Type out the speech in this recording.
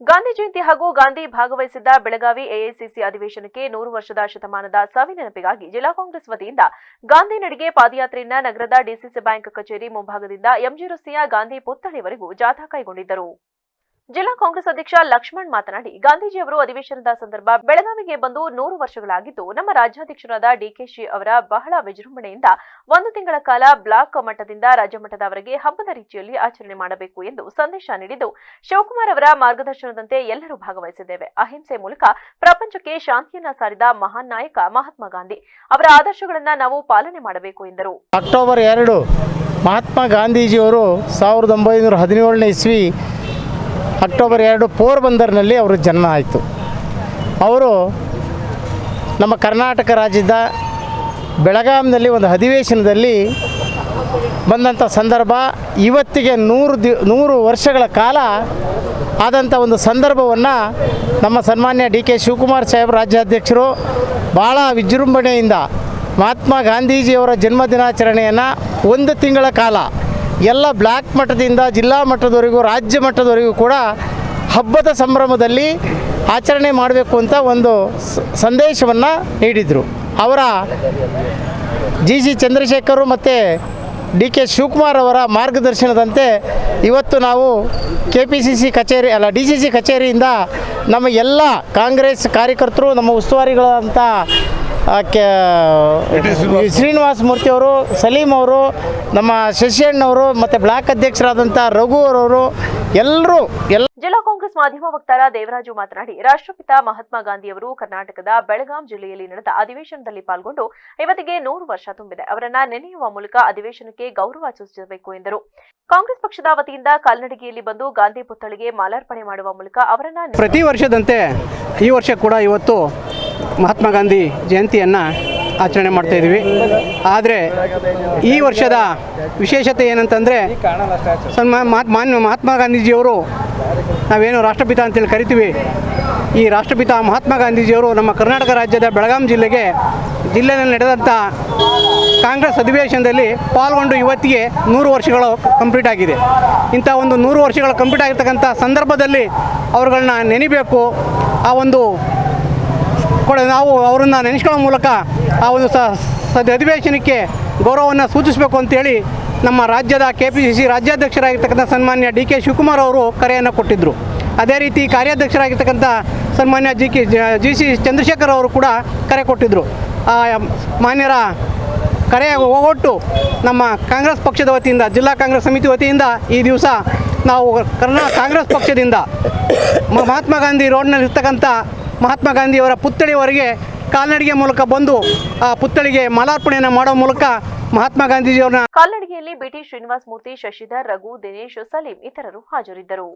ಗಾಂಧಿ ಜಯಂತಿ ಹಾಗೂ ಗಾಂಧಿ ಭಾಗವಹಿಸಿದ್ದ ಬೆಳಗಾವಿ ಎಐಸಿಸಿ ಅಧಿವೇಶನಕ್ಕೆ ನೂರು ವರ್ಷದ ಶತಮಾನದ ಸವಿ ನೆನಪಿಗಾಗಿ ಜಿಲ್ಲಾ ಕಾಂಗ್ರೆಸ್ ವತಿಯಿಂದ ಗಾಂಧಿ ನಡಿಗೆ ಪಾದಯಾತ್ರೆಯನ್ನ ನಗರದ ಡಿಸಿಸಿ ಬ್ಯಾಂಕ್ ಕಚೇರಿ ಮುಂಭಾಗದಿಂದ ಎಂಜಿ ರಸ್ತೆಯ ಗಾಂಧಿ ಪುತ್ಥಳಿವರೆಗೂ ಜಾಥಾ ಕೈಗೊಂಡಿದ್ದರು. ಜಿಲ್ಲಾ ಕಾಂಗ್ರೆಸ್ ಅಧ್ಯಕ್ಷ ಲಕ್ಷ್ಮಣ್ ಮಾತನಾಡಿ, ಗಾಂಧೀಜಿಯವರು ಅಧಿವೇಶನದ ಸಂದರ್ಭ ಬೆಳಗಾವಿಗೆ ಬಂದು ನೂರು ವರ್ಷಗಳಾಗಿದ್ದು, ನಮ್ಮ ರಾಜ್ಯಾಧ್ಯಕ್ಷರಾದ ಡಿಕೆಶಿ ಅವರ ಬಹಳ ವಿಜೃಂಭಣೆಯಿಂದ ಒಂದು ತಿಂಗಳ ಕಾಲ ಬ್ಲಾಕ್ ಮಟ್ಟದಿಂದ ರಾಜ್ಯ ಮಟ್ಟದವರೆಗೆ ಹಬ್ಬದ ರೀತಿಯಲ್ಲಿ ಆಚರಣೆ ಮಾಡಬೇಕು ಎಂದು ಸಂದೇಶ ನೀಡಿದ್ದು, ಶಿವಕುಮಾರ್ ಅವರ ಮಾರ್ಗದರ್ಶನದಂತೆ ಎಲ್ಲರೂ ಭಾಗವಹಿಸಿದ್ದೇವೆ. ಅಹಿಂಸೆ ಮೂಲಕ ಪ್ರಪಂಚಕ್ಕೆ ಶಾಂತಿಯನ್ನ ಸಾರಿದ ಮಹಾನ್ ನಾಯಕ ಮಹಾತ್ಮ ಗಾಂಧಿ ಅವರ ಆದರ್ಶಗಳನ್ನ ನಾವು ಪಾಲನೆ ಮಾಡಬೇಕು ಎಂದರು. ಅಕ್ಟೋಬರ್ ಎರಡು ಮಹಾತ್ಮ ಗಾಂಧೀಜಿಯವರು ಸಾವಿರದ ಒಂಬೈನೂರ ಹದಿನೇಳನೇ ಇಸ್ವಿ ಅಕ್ಟೋಬರ್ ಎರಡು ಪೋರ್ಬಂದರ್ನಲ್ಲಿ ಅವರು ಜನ್ಮ ಆಯಿತು. ಅವರು ನಮ್ಮ ಕರ್ನಾಟಕ ರಾಜ್ಯದ ಬೆಳಗಾಂನಲ್ಲಿ ಒಂದು ಅಧಿವೇಶನದಲ್ಲಿ ಬಂದಂಥ ಸಂದರ್ಭ ಇವತ್ತಿಗೆ ನೂರು ದಿ, ನೂರು ವರ್ಷಗಳ ಕಾಲ ಆದಂಥ ಒಂದು ಸಂದರ್ಭವನ್ನು ನಮ್ಮ ಸನ್ಮಾನ್ಯ ಡಿ ಕೆ ಶಿವಕುಮಾರ್ ಸಾಹೇಬ್ ರಾಜ್ಯಾಧ್ಯಕ್ಷರು ಭಾಳ ವಿಜೃಂಭಣೆಯಿಂದ ಮಹಾತ್ಮ ಗಾಂಧೀಜಿಯವರ ಜನ್ಮ ದಿನಾಚರಣೆಯನ್ನು ಒಂದು ತಿಂಗಳ ಕಾಲ ಎಲ್ಲ ಬ್ಲಾಕ್ ಮಟ್ಟದಿಂದ ಜಿಲ್ಲಾ ಮಟ್ಟದವರೆಗೂ, ರಾಜ್ಯ ಮಟ್ಟದವರೆಗೂ ಕೂಡ ಹಬ್ಬದ ಸಂಭ್ರಮದಲ್ಲಿ ಆಚರಣೆ ಮಾಡಬೇಕು ಅಂತ ಒಂದು ಸಂದೇಶವನ್ನು ನೀಡಿದರು. ಅವರ ಜಿ ಸಿ ಚಂದ್ರಶೇಖರ್ ಮತ್ತು ಡಿ ಕೆ ಶಿವಕುಮಾರ್ ಅವರ ಮಾರ್ಗದರ್ಶನದಂತೆ ಇವತ್ತು ನಾವು ಕೆ ಪಿ ಸಿ ಸಿ ಕಚೇರಿ, ಅಲ್ಲ ಡಿ ಸಿ ಸಿ ಕಚೇರಿಯಿಂದ ನಮ್ಮ ಎಲ್ಲ ಕಾಂಗ್ರೆಸ್ ಕಾರ್ಯಕರ್ತರು, ನಮ್ಮ ಉಸ್ತುವಾರಿಗಳಂಥ ಆ, ಕೆ ಶ್ರೀನಿವಾಸ ಮೂರ್ತಿ. ಅವರು ಸಲೀಂ ಅವರು ನಮ್ಮ ಶಶಿಯಣ್ಣವರು ಮತ್ತು ಬ್ಲಾಕ್ ಅಧ್ಯಕ್ಷರಾದಂಥ ರಘು ಅವರವರು ಎಲ್ಲರೂ ಎಲ್ಲ ಜಿಲ್ಲಾ ಕಾಂಗ್ರೆಸ್ ಮಾಧ್ಯಮ ವಕ್ತಾರ ದೇವರಾಜು ಮಾತನಾಡಿ ರಾಷ್ಟ್ರಪಿತ ಮಹಾತ್ಮ ಗಾಂಧಿಯವರು ಕರ್ನಾಟಕದ ಬೆಳಗಾಂ ಜಿಲ್ಲೆಯಲ್ಲಿ ನಡೆದ ಅಧಿವೇಶನದಲ್ಲಿ ಪಾಲ್ಗೊಂಡು ಇವತ್ತಿಗೆ ನೂರು ವರ್ಷ ತುಂಬಿದೆ. ಅವರನ್ನ ನೆನೆಯುವ ಮೂಲಕ ಅಧಿವೇಶನಕ್ಕೆ ಗೌರವ ಸೂಚಿಸಬೇಕು ಎಂದರು. ಕಾಂಗ್ರೆಸ್ ಪಕ್ಷದ ವತಿಯಿಂದ ಕಾಲ್ನಡಿಗೆಯಲ್ಲಿ ಬಂದು ಗಾಂಧಿ ಪುತ್ಥಳಿಗೆ ಮಾಲಾರ್ಪಣೆ ಮಾಡುವ ಮೂಲಕ ಅವರನ್ನ ಪ್ರತಿ ವರ್ಷದಂತೆ ಈ ವರ್ಷ ಕೂಡ ಇವತ್ತು ಮಹಾತ್ಮ ಗಾಂಧಿ ಜಯಂತಿಯನ್ನು ಆಚರಣೆ ಮಾಡ್ತಾ ಇದ್ದೀವಿ. ಆದರೆ ಈ ವರ್ಷದ ವಿಶೇಷತೆ ಏನಂತಂದರೆ ಮಾನ್ಯ ಮಹಾತ್ಮ ಗಾಂಧೀಜಿಯವರು ನಾವೇನು ರಾಷ್ಟ್ರಪಿತ ಅಂತೇಳಿ ಕರಿತೀವಿ. ಈ ರಾಷ್ಟ್ರಪಿತ ಮಹಾತ್ಮ ಗಾಂಧೀಜಿಯವರು ನಮ್ಮ ಕರ್ನಾಟಕ ರಾಜ್ಯದ ಬೆಳಗಾಂ ಜಿಲ್ಲೆಗೆ ಜಿಲ್ಲೆಯಲ್ಲಿ ನಡೆದಂಥ ಕಾಂಗ್ರೆಸ್ ಅಧಿವೇಶನದಲ್ಲಿ ಪಾಲ್ಗೊಂಡು ಇವತ್ತಿಗೆ ನೂರು ವರ್ಷಗಳು ಕಂಪ್ಲೀಟ್ ಆಗಿದೆ. ಇಂಥ ಒಂದು ನೂರು ವರ್ಷಗಳು ಕಂಪ್ಲೀಟ್ ಆಗಿರ್ತಕ್ಕಂಥ ಸಂದರ್ಭದಲ್ಲಿ ಅವರುಗಳನ್ನ ನೆನಿಬೇಕು. ಆ ಒಂದು ಕೂಡ ನಾವು ಅವರನ್ನು ನೆನೆಸ್ಕೊಳ್ಳೋ ಮೂಲಕ ಆ ಒಂದು ಸದ್ಯ ಅಧಿವೇಶನಕ್ಕೆ ಗೌರವವನ್ನು ಸೂಚಿಸಬೇಕು ಅಂತೇಳಿ ನಮ್ಮ ರಾಜ್ಯದ ಕೆ ಪಿ ಸಿ ಸಿ ರಾಜ್ಯಾಧ್ಯಕ್ಷರಾಗಿರ್ತಕ್ಕಂಥ ಸನ್ಮಾನ್ಯ ಡಿ ಕೆ ಶಿವಕುಮಾರ್ ಅವರು ಕರೆಯನ್ನು ಕೊಟ್ಟಿದ್ದರು ಅದೇ ರೀತಿ ಕಾರ್ಯಾಧ್ಯಕ್ಷರಾಗಿರ್ತಕ್ಕಂಥ ಸನ್ಮಾನ್ಯ G K, G C Chandrashekar ಅವರು ಕೂಡ ಕರೆ ಕೊಟ್ಟಿದ್ದರು ಆ, ಮಾನ್ಯರ ಕರೆ ಹೋಗೊಟ್ಟು ನಮ್ಮ ಕಾಂಗ್ರೆಸ್ ಪಕ್ಷದ ವತಿಯಿಂದ, ಜಿಲ್ಲಾ ಕಾಂಗ್ರೆಸ್ ಸಮಿತಿ ವತಿಯಿಂದ ಈ ದಿವಸ ನಾವು ಕರ್ನಾ, ಕಾಂಗ್ರೆಸ್ ಪಕ್ಷದಿಂದ ಮಹಾತ್ಮ ಗಾಂಧಿ ರೋಡ್ನಲ್ಲಿ ಇರ್ತಕ್ಕಂಥ ಮಹಾತ್ಮ ಗಾಂಧಿಯವರ ಪುತ್ಥಳಿಯವರೆಗೆ ಕಾಲ್ನಡಿಗೆ ಮೂಲಕ ಬಂದು ಆ ಪುತ್ಥಳಿಗೆ ಮಾಲಾರ್ಪಣೆಯನ್ನು ಮಾಡುವ ಮೂಲಕ ಮಹಾತ್ಮ ಗಾಂಧೀಜಿಯವರ ಕಾಲ್ನಡಿಗೆಯಲ್ಲಿ ಬಿಟಿ ಶ್ರೀನಿವಾಸ ಮೂರ್ತಿ ಶಶಿಧರ್ ರಘು ದಿನೇಶ್ ಸಲೀಂ ಇತರರು ಹಾಜರಿದ್ದರು